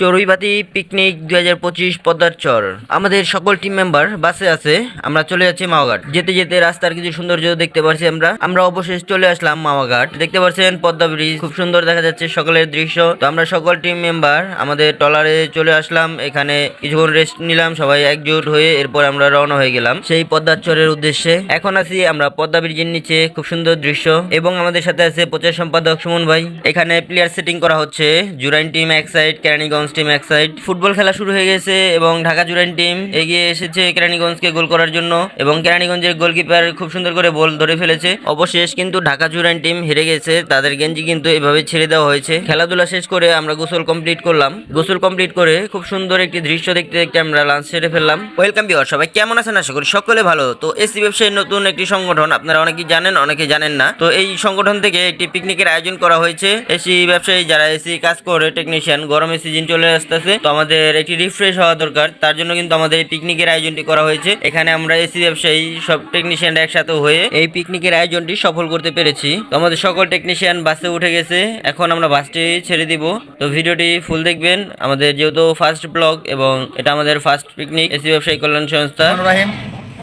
চড়ুইবাতি picnic দুই হাজার পঁচিশ পদ্মার চর। আমাদের সকল টিম মেম্বার বাসে আছে, আমরা চলে যাচ্ছি মাওঘাট যেতে যেতে রাস্তার কিছু সৌন্দর্য দেখতে পারছি আমরা। আমরা অবশেষ চলে আসলাম মাওঘাট দেখতে পাচ্ছেন পদ্মা ব্রিজ, খুব সুন্দর দেখা যাচ্ছে সকলের দৃশ্য। তো আমরা সকল টিম মেম্বার আমাদের টলারে চলে আসলাম। এখানে কিছুক্ষণ রেস্ট নিলাম, সবাই একজোট হয়ে এরপর আমরা রওনা হয়ে গেলাম সেই পদ্মার চরের উদ্দেশ্যে। এখন আছি আমরা পদ্মা ব্রিজের নিচে, খুব সুন্দর দৃশ্য। এবং আমাদের সাথে আছে প্রচার সম্পাদক সুমন ভাই। এখানে প্লেয়ার সেটিং করা হচ্ছে জুরাইন টিম এক সাইড কেরানীগঞ্জ টিম এক সাইড ফুটবল খেলা শুরু হয়ে গেছে এবং ঢাকা জুরাইন টিম এগিয়ে এসেছে কেরানীগঞ্জকে গোল করার জন্য এবং কেরানীগঞ্জের গোলকিপার খুব সুন্দর করে বল ধরে ফেলেছে। অবশেষ কিন্তু ঢাকা জুরাইন টিম হেরে গেছে, তাদের গেঞ্জি কিন্তু এভাবে ছেড়ে দেওয়া হয়েছে। খেলাধুলা শেষ করে আমরা গোসল কমপ্লিট করলাম। গোসল কমপ্লিট করে খুব সুন্দর একটি দৃশ্য দেখতে দেখতে আমরা লাঞ্চ সেরে ফেললাম। ওয়েলকাম বিওর সবাই কেমন আছেন? আশা করি সকলে ভালো। তো এসি ব্যবসায়ী নতুন একটি সংগঠন, আপনারা অনেকেই জানেন, অনেকে জানেন না। তো এই সংগঠন থেকে একটি পিকনিকের আয়োজন করা হয়েছে। এসি ব্যবসায়ী যারা এসি কাজ করে টেকনিশিয়ান গরমের সিজন চলে আসতেছে। তো আমাদের একটি রিফ্রেশ হওয়া দরকার। তার জন্য কিন্তু আমাদের এই পিকনিকের আয়োজনটি করা হয়েছে। এখানে আমরা এসি ব্যবসায়ী সব টেকনিশিয়ানরা একসাথে হয়ে এই পিকনিকের আয়োজনটি সফল করতে পেরেছি। তো আমাদের সকল টেকনিশিয়ান বাসে উঠে গেছে। এখন আমরা বাসটি ছেড়ে দিব। তো ভিডিওটি ফুল দেখবেন। আমাদের যেহেতু ফার্স্ট ব্লগ এবং এটা আমাদের ফার্স্ট পিকনিক এসি ব্যবসায়ী কল্যাণ সংস্থা।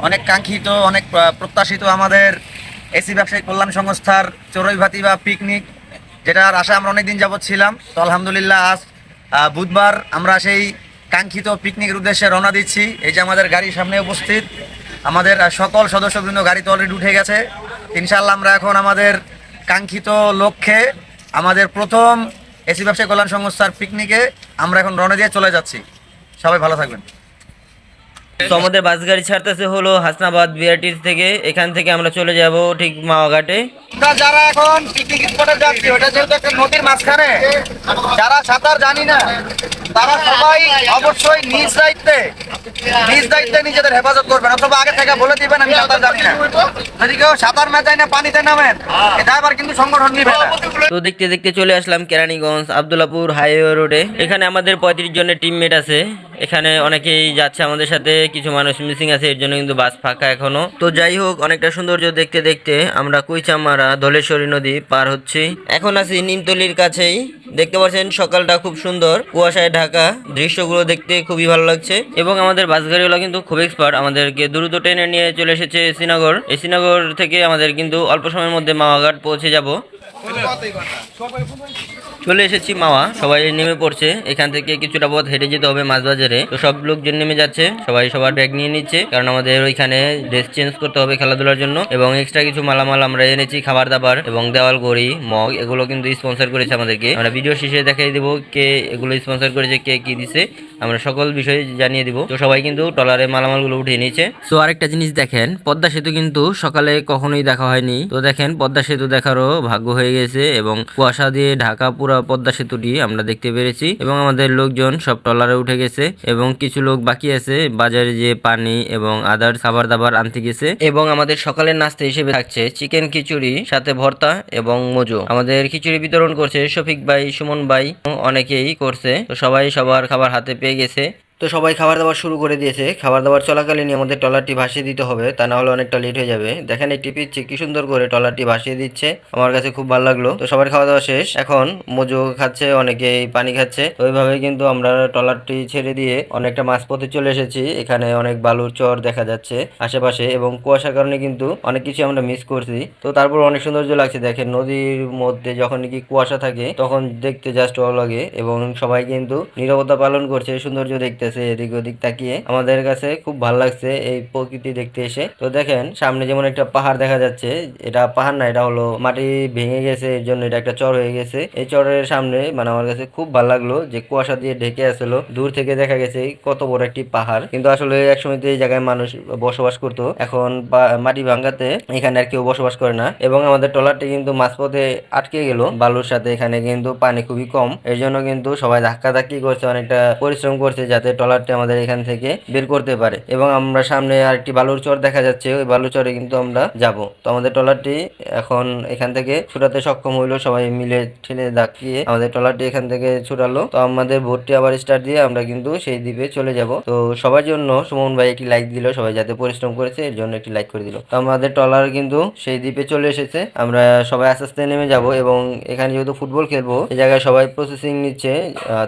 অনেক কাঙ্ক্ষিত, অনেক প্রত্যাশিত আমাদের এসি ব্যবসায়ী কল্যাণ সংস্থার চড়ুই ভাতি বা পিকনিক যেটার আশা আমরা অনেকদিন যাবৎ ছিলাম। তো আলহামদুলিল্লাহ আজ বুধবার আমরা সেই কাঙ্ক্ষিত পিকনিকের উদ্দেশ্যে রওনা দিচ্ছি। এই যে আমাদের গাড়ির সামনে উপস্থিত, আমাদের সকল সদস্যবৃন্দ গাড়িতে অলরেডি উঠে গেছে। ইনশাল্লাহ আমরা এখন আমাদের কাঙ্ক্ষিত লক্ষ্যে আমাদের প্রথম এসি ব্যবসায়ী কল্যাণ সংস্থার পিকনিকে আমরা এখন রওনা দিয়ে চলে যাচ্ছি। সবাই ভালো থাকবেন। তো আমাদের বাস গাড়ি ছাড়তেছে হলো হাসনাবাদ বিআরটি থেকে। এখান থেকে আমরা চলে যাব ঠিক মাওয়াঘাটে। যারা এখন পিকনিক স্পটে যাচ্ছি ওটা যেহেতু একটা নদীর মাঝখানে যারা সাঁতার জানি না তারা সবাই অবশ্যই নিজ দায়িত্বে নিজ দায়িত্বে নিজেদের হেফাজত করবেন। অথবা আগে থেকে বলে দিবেন আমি সাঁতার জানি না। যদি কেউ সাঁতার না যায় না পানিতে নামেন এটা আবার কিন্তু সংগঠন নিবে তো দেখতে দেখতে চলে আসলাম কেরানীগঞ্জ আবদুল্লাপুর হাইওয়ে রোডে। এখানে আমাদের পঁয়ত্রিশ জনের টিমমেট আছে। এখানে অনেকেই যাচ্ছে আমাদের সাথে। কিছু মানুষ মিসিং আছে, এর জন্য কিন্তু বাস ফাঁকা এখনও। তো যাই হোক, অনেকটা সৌন্দর্য দেখতে দেখতে আমরা কুইচামারা ধলেশ্বরী নদী পার হচ্ছি। এখন আছি নিমতলির কাছেই। দেখতে পাচ্ছেন, সকালটা খুব সুন্দর। কুয়াশায় ঢাকা, দৃশ্যগুলো দেখতে খুবই ভালো লাগছে। এবং আমাদের বাস গাড়িগুলো কিন্তু খুব এক্সপার্ট আমাদেরকে দ্রুত ট্রেনে নিয়ে চলে এসেছে শ্রীনগর। এই শ্রীনগর থেকে আমাদের কিন্তু অল্প সময়ের মধ্যে মাওয়াঘাট পৌঁছে যাব। চলে এসেছি মাওয়া। সবাই নেমে পড়ছে। এখান থেকে কিছুটা পথ হেঁটে যেতে হবে মাছ বাজারে তো সব লোকজন নেমে যাচ্ছে, সবাই সবার ব্যাগ নিয়ে নিচ্ছে। কারণ আমাদের ওইখানে ড্রেস চেঞ্জ করতে হবে খেলাধুলার জন্য। এবং এক্সট্রা কিছু মালামাল আমরা এনেছি, খাবার দাবার এবং দেওয়াল গড়ি মগ, এগুলো কিন্তু স্পন্সর করেছে আমাদেরকে। আমরা ভিডিও শেষে দেখাই দেবো কে এগুলো স্পন্সর করেছে, কে কি দিছে। আমরা সকল বিষয় জানিয়ে দিব। তো সবাই কিন্তু টলারে মালামালগুলো উঠিয়ে নিয়েছে। সো আরেকটা জিনিস দেখেন, পদ্মা সেতু কিন্তু সকালে কখনোই দেখা হয়নি। তো দেখেন, পদ্মা সেতু দেখারও ভাগ্য হয়ে গেছে এবং কুয়াশা দিয়ে ঢাকা পুরো পদ্মা সেতুটি আমরা দেখতে পেরেছি এবং আমাদের লোকজন সব টলারে উঠে গেছে এবং কিছু লোক বাকি আছে, বাজারে যে পানি এবং আদার খাবার দাবার আনতে গেছে এবং আমাদের সকালের নাস্তা হিসেবে থাকছে চিকেন খিচুড়ি, সাথে ভর্তা এবং মজো। আমাদের খিচুড়ি বিতরণ করছে শফিক ভাই, সুমন ভাই, অনেকেই করছে। তো সবাই সবার খাবার হাতে পেয়ে গেছে। তো সবাই খাবার দাবার শুরু করে দিয়েছে। খাবার দাবার চলাকালীনই আমাদের ট্রলারটি ভাসিয়ে দিতে হবে, তা না হলে অনেকটা লেট হয়ে যাবে। দেখেন একটি পিচ্ছি কি সুন্দর করে ট্রলারটি ভাসিয়ে দিচ্ছে। আমার কাছে খুব ভালো লাগল। তো সবার খাওয়া দাওয়া শেষ। এখন মজু খাচ্ছে, অনেকেই পানি খাচ্ছে। তো ওইভাবে কিন্তু আমরা ট্রলারটি ছেড়ে দিয়ে অনেকটা মাছ পথে চলে এসেছি। এখানে অনেক বালুর চর দেখা যাচ্ছে আশেপাশে এবং কুয়াশার কারণে কিন্তু অনেক কিছু আমরা মিস করছি। তো তারপর অনেক সৌন্দর্য লাগছে। দেখেন নদীর মধ্যে যখন কি কুয়াশা থাকে, তখন দেখতে জাস্ট ভালো লাগে এবং সবাই কিন্তু নীরবতা পালন করছে, সৌন্দর্য দেখতেছে এদিক ওদিক তাকিয়ে। আমাদের কাছে খুব ভালো লাগছে এই প্রকৃতি দেখতে এসে। তো দেখেন, সামনে যেমন একটা পাহাড় দেখা যাচ্ছে, এটা পাহাড় না, এটা হলো মাটি ভেঙে গেছে, এর জন্য এটা একটা চর হয়ে গেছে। এই চরের সামনে মানে আমার কাছে খুব ভালো লাগল যে কুয়াশা দিয়ে ঢেকে আসলো। দূর থেকে দেখা গেছে কত বড় একটি পাহাড়। কিন্তু আসলে একসময় তো এই জায়গায় মানুষ বসবাস করতো। এখন মাটি ভাঙ্গাতে এখানে আর কেউ বসবাস করে না। এবং আমাদের ট্রলারটি কিন্তু মাঝপথে আটকে গেল। বালুর সাথে এখানে কিন্তু পানি খুবই কম। এর জন্য কিন্তু সবাই ধাক্কা ধাক্কি করছে, অনেকটা পরিশ্রম করছে যাতে ট্রলারটি আমাদের এখান থেকে বের করতে পারে। এবং আমরা সামনে আরেকটি বালুর চর দেখা যাচ্ছে, ওই বালুর চরে কিন্তু আমরা যাব। তো আমাদের ট্রলারটি এখন এখান থেকে ছুটাতে সক্ষম হইল, সবাই মিলে ঠেলে ডাকিয়ে আমাদের ট্রলারটি এখান থেকে ছুটালো। তো আমাদের ভোটটি আবার স্টার্ট দিয়ে আমরা কিন্তু সেই দ্বীপে চলে যাব। তো সবার জন্য সুমন ভাই একটি লাইক দিল, সবাই যাতে পরিশ্রম করেছে, এর জন্য একটি লাইক করে দিল। তো আমাদের ট্রলার কিন্তু সেই দ্বীপে চলে এসেছে। আমরা সবাই আস্তে আস্তে নেমে যাব এবং এখানে যেহেতু ফুটবল খেলব, এই জায়গায় সবাই প্রসেসিং নিচ্ছে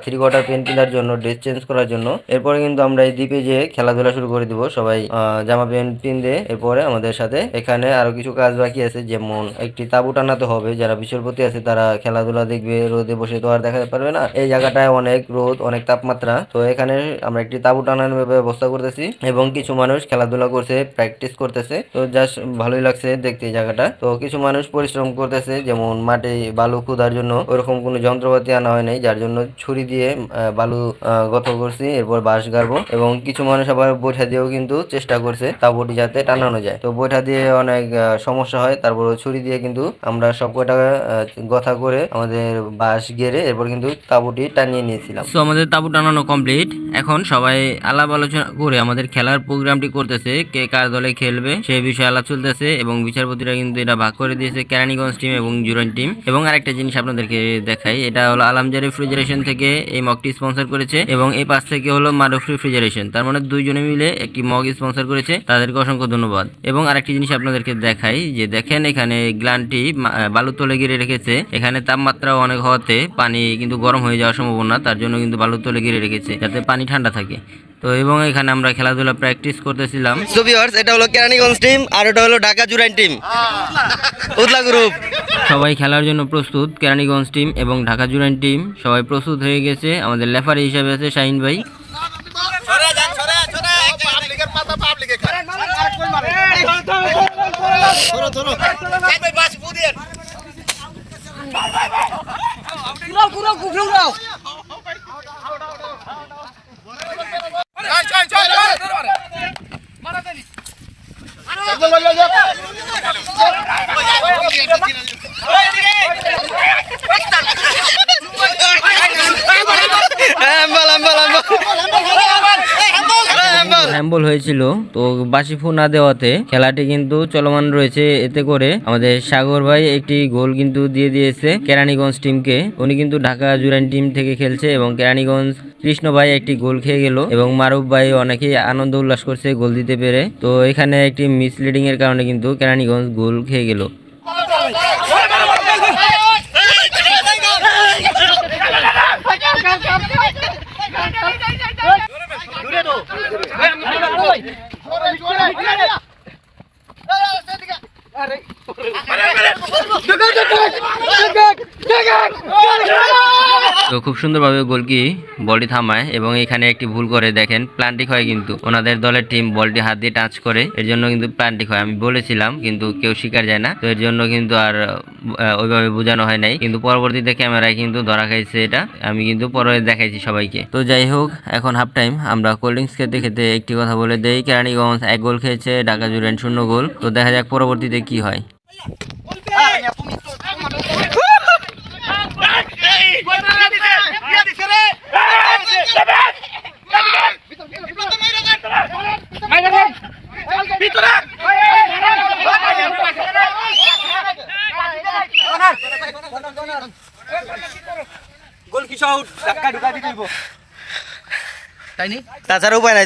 থ্রি কোয়ার্টার পেন কেনার জন্য ড্রেস চেঞ্জ করার জন্য। এরপরে কিন্তু আমরা এই দ্বীপে যে খেলাধুলা শুরু করে দিব। সবাই জামা প্যান্ট পিনতে এরপরে আমাদের সাথে এখানে আরও কিছু কাজ বাকি আছে, যেমন একটি তাবু টানাতে হবে। যারা বিশ্বপতি আছে তারা খেলাধুলা দেখবে, রোদে বসে তো আর দেখাতে পারবে না। এই জায়গাটায় অনেক রোদ, অনেক তাপমাত্রা। তো এখানে আমরা একটি তাবু টানানোর ব্যবস্থা করতেছি এবং কিছু মানুষ খেলাধুলা করছে প্র্যাকটিস করতেছে। তো জাস্ট ভালোই লাগছে দেখতে এই জায়গাটা। তো কিছু মানুষ পরিশ্রম করতেছে, যেমন মাটি বালু খুদার জন্য ওরকম কোনো যন্ত্রপাতি আনা হয় নাই, যার জন্য ছুরি দিয়ে বালু গথ করছি। এরপর বাঁশ গাড়বো এবং কিছু মানুষ আবার বৈঠা দিয়েও কিন্তু চেষ্টা করছে তাবুটি যাতে টানানো যায়। তো বৈঠা দিয়ে অনেক সমস্যা হয়, তারপর ছুরি দিয়ে কিন্তু আমরা সব কটা গথা করে আমাদের বাঁশ গেড়ে এরপর কিন্তু তাবুটি টানিয়ে নিয়েছিলাম। তো আমাদের তাবু টানানো কমপ্লিট এখন সবাই আলাপ আলোচনা করে আমাদের খেলার প্রোগ্রামটি করতেছে, কে কার দলে খেলবে সেই বিষয়ে আলাপ চলতেছে এবং বিচারপতিরা কিন্তু এটা ভাগ করে দিয়েছে কেরানীগঞ্জ টিম এবং জুরান টিম এবং আরেকটা জিনিস আপনাদেরকে দেখাই, এটা হলো আলামজারি রেফ্রিজারেশন থেকে এই মগটি স্পন্সর করেছে এবং এই পাশ থেকে হলো মারুফ রেফ্রিজারেশন তার মানে দুইজনে মিলে একটি মগ স্পন্সর করেছে। তাদেরকে অসংখ্য ধন্যবাদ। এবং আরেকটি জিনিস আপনাদেরকে দেখাই যে দেখেন এখানে গ্লানটি মা- আহ, তলে গিরে রেখেছে। এখানে তাপমাত্রা অনেক হওয়াতে পানি কিন্তু গরম হয়ে যাওয়ার সম্ভাবনা তার জন্য কিন্তু বালুর তলে গিরে রেখেছে যাতে পানি ঠান্ডা থাকে। তো এবং এখানে আমরা খেলাধুলা প্র্যাকটিস করতেছিলাম। সো ভিউয়ার্স এটা হলো কেরানীগঞ্জ টিম আর এটা হলো ঢাকা জুরাইন টিম উদলা গ্রুপ সবাই খেলার জন্য প্রস্তুত কেরানীগঞ্জ টিম এবং ঢাকা জুরাইন টিম সবাই প্রস্তুত হয়ে গেছে। আমাদের লেফারি হিসাবে আছে শাহিন ভাই। সরে যান সরে সরে পাবলিকের পাতা পাবলিকে খায় ধরো ধরো ভাই বাস পুদিয়েন ঘুরাও ঘুরাও ঘুরাও Ambal, ambal, হ্যাম্বল হয়েছিল, তো বাসি ফু না দেওয়াতে খেলাটি কিন্তু চলমান রয়েছে এতে করে আমাদের সাগর ভাই একটি গোল কিন্তু দিয়ে দিয়েছে কেরানীগঞ্জ টিমকে উনি কিন্তু ঢাকা জুরাইন টিম থেকে খেলছে এবং কেরানীগঞ্জ কৃষ্ণ ভাই একটি গোল খেয়ে গেল এবং মারুফ ভাই অনেকেই আনন্দ উল্লাস করছে গোল দিতে পেরে। তো এখানে একটি মিসলিডিং এর কারণে কিন্তু কেরানীগঞ্জ গোল খেয়ে গেল। আরে তো খুব সুন্দরভাবে গোলকি বলটি থামায় এবং এখানে একটি ভুল করে দেখেন, প্লান্টিক হয় কিন্তু। ওনাদের দলের টিম বলটি হাত দিয়ে টাচ করে, এর জন্য কিন্তু প্লান্টিক হয়। আমি বলেছিলাম, কিন্তু কেউ স্বীকার যায় না। তো এর জন্য কিন্তু আর ওইভাবে বোঝানো হয় নাই। কিন্তু পরবর্তীতে ক্যামেরায় কিন্তু ধরা খাইছে এটা। আমি কিন্তু পরে দেখাইছি সবাইকে। তো যাই হোক, এখন হাফ টাইম আমরা কোল্ড ড্রিঙ্কস খেতে খেতে একটি কথা বলে দেই। কেরানীগঞ্জ এক গোল খেয়েছে, ঢাকা জুড়েন শূন্য গোল। তো দেখা যাক পরবর্তীতে কি হয়। তাছাড়া উপায় নাই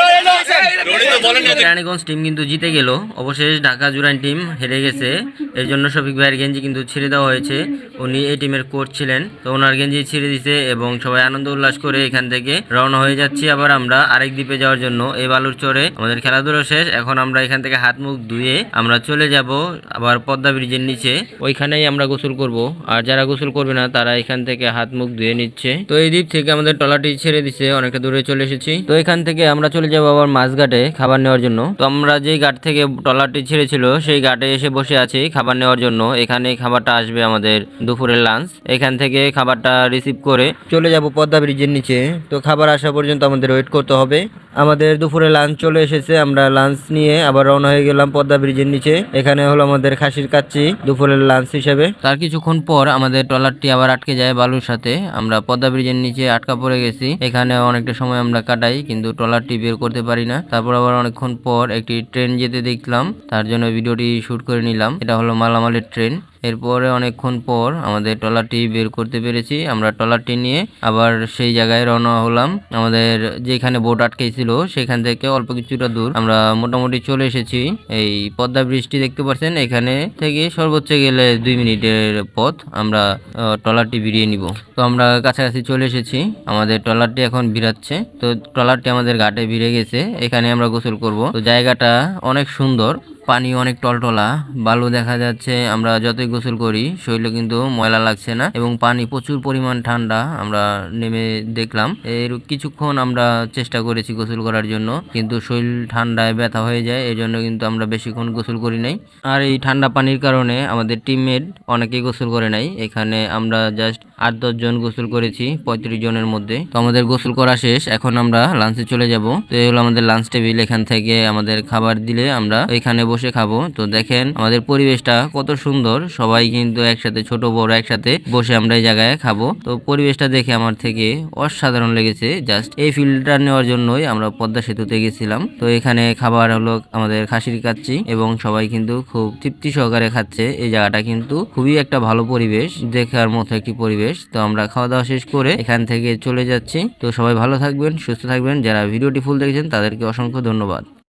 কেরানীগঞ্জ টিম কিন্তু জিতে গেল। অবশেষ ঢাকা জুরাইন টিম হেরে গেছে। এর জন্য শফিক ভাইয়ের গেঞ্জি কিন্তু ছেড়ে দেওয়া হয়েছে। উনি এই টিমের কোচ ছিলেন। তো ওনার গেঞ্জি ছেড়ে দিছে এবং সবাই আনন্দ উল্লাস করে এখান থেকে রওনা হয়ে যাচ্ছি আবার আমরা আরেক দ্বীপে যাওয়ার জন্য। এই বালুর চরে আমাদের খেলাধুলা শেষ। এখন আমরা এখান থেকে হাত মুখ ধুয়ে আমরা চলে যাব আবার পদ্মা ব্রিজের নিচে। ওইখানেই আমরা গোসল করব। আর যারা গোসল করবে না তারা এখান থেকে হাত মুখ ধুয়ে নিচ্ছে। তো এই দ্বীপ থেকে আমাদের টলাটি ছেড়ে দিছে। অনেকটা দূরে চলে এসেছি। তো এখান থেকে আমরা চলে যাব আবার মাছঘাটে খাবার নেওয়ার জন্য। তো আমরা যেই ঘাট থেকে ট্রলারটি ছেড়েছিল, সেই ঘাটে এসে বসে আছি খাবার নেওয়ার জন্য। এখানে খাবারটা আসবে আমাদের দুপুরের লাঞ্চ এখান থেকে খাবারটা রিসিভ করে চলে যাব পদ্মা ব্রিজের নিচে। তো খাবার আসা পর্যন্ত আমাদের ওয়েট করতে হবে। আমাদের দুপুরে লাঞ্চ চলে এসেছে, আমরা লাঞ্চ নিয়ে আবার রওনা হয়ে গেলাম পদ্মা ব্রিজের নিচে। এখানে হলো আমাদের খাসির কাচ্চি দুপুরের লাঞ্চ হিসেবে। তার কিছুক্ষণ পর আমাদের ট্রলারটি আবার আটকে যায় বালুর সাথে। আমরা পদ্মা ব্রিজের নিচে আটকা পড়ে গেছি। এখানে অনেকটা সময় আমরা কাটাই, কিন্তু ট্রলারটি বের করতে পারি না। তারপর আবার অনেকক্ষণ পর একটি ট্রেন যেতে দেখলাম। তার জন্য ভিডিওটি শুট করে নিলাম। এটা হলো মালামালের ট্রেন। এরপরে অনেকক্ষণ পর আমাদের ট্রলারটি বের করতে পেরেছি। আমরা ট্রলারটি নিয়ে আবার সেই জায়গায় রওনা হলাম। আমাদের যেখানে বোট আটকেছিল, সেখান থেকে অল্প কিছুটা দূর আমরা মোটামুটি চলে এসেছি। এই পদ্মা ব্রিজটি দেখতে পাচ্ছেন, এখানে থেকে সর্বোচ্চ গেলে দুই মিনিটের পথ। আমরা ট্রলারটি ভিড়িয়ে নিব। তো আমরা কাছাকাছি চলে এসেছি। আমাদের ট্রলারটি এখন ভিড়াচ্ছে। তো ট্রলারটি আমাদের ঘাটে ভিড়ে গেছে। এখানে আমরা গোসল করব। তো জায়গাটা অনেক সুন্দর। পানি অনেক টলটলা, বালু দেখা যাচ্ছে, আমরা যতই গোসল করি, শরীরে কিন্তু ময়লা লাগছে না এবং পানি প্রচুর পরিমাণ ঠান্ডা আমরা নেমে দেখলাম। এর কিছুক্ষণ আমরা চেষ্টা করেছি গোসল করার জন্য, কিন্তু শরীর ঠান্ডায় ব্যথা হয়ে যায় এই জন্য কিন্তু আমরা বেশিক্ষণ গোসল করি নাই। আর এই ঠান্ডা পানির কারণে আমাদের টিমমেট অনেকেই গোসল করে নাই, এখানে আমরা জাস্ট আট দশ জন গোসল করেছি, পঁয়ত্রিশ জনের মধ্যে। তো আমাদের গোসল করা শেষ, এখন আমরা লাঞ্চে চলে যাব। তো এই হলো আমাদের লাঞ্চ টেবিল এখান থেকে আমাদের খাবার দিলে আমরা এখানে বসে খাব। তো দেখেন আমাদের পরিবেশটা কত সুন্দর, সবাই কিন্তু একসাথে, ছোট, বড় একসাথে বসে আমরা এই জায়গায় খাব। তো পরিবেশটা দেখে আমার থেকে অসাধারণ লেগেছে জাস্ট এই ফিল্ডটা নেওয়ার জন্যই আমরা পদ্মা সেতুতে গেছিলাম। তো এখানে খাবার হলো আমাদের খাসির কাচ্ছি এবং সবাই কিন্তু খুব তৃপ্তি সহকারে খাচ্ছে। এই জায়গাটা কিন্তু খুবই একটা ভালো পরিবেশ, দেখার মতো একটি পরিবেশ তো আমরা খাওয়া দাওয়া শেষ করে এখান থেকে চলে যাচ্ছি। তো সবাই ভালো থাকবেন, সুস্থ থাকবেন। যারা ভিডিওটি ফুল দেখেছেন, তাদেরকে অসংখ্য ধন্যবাদ।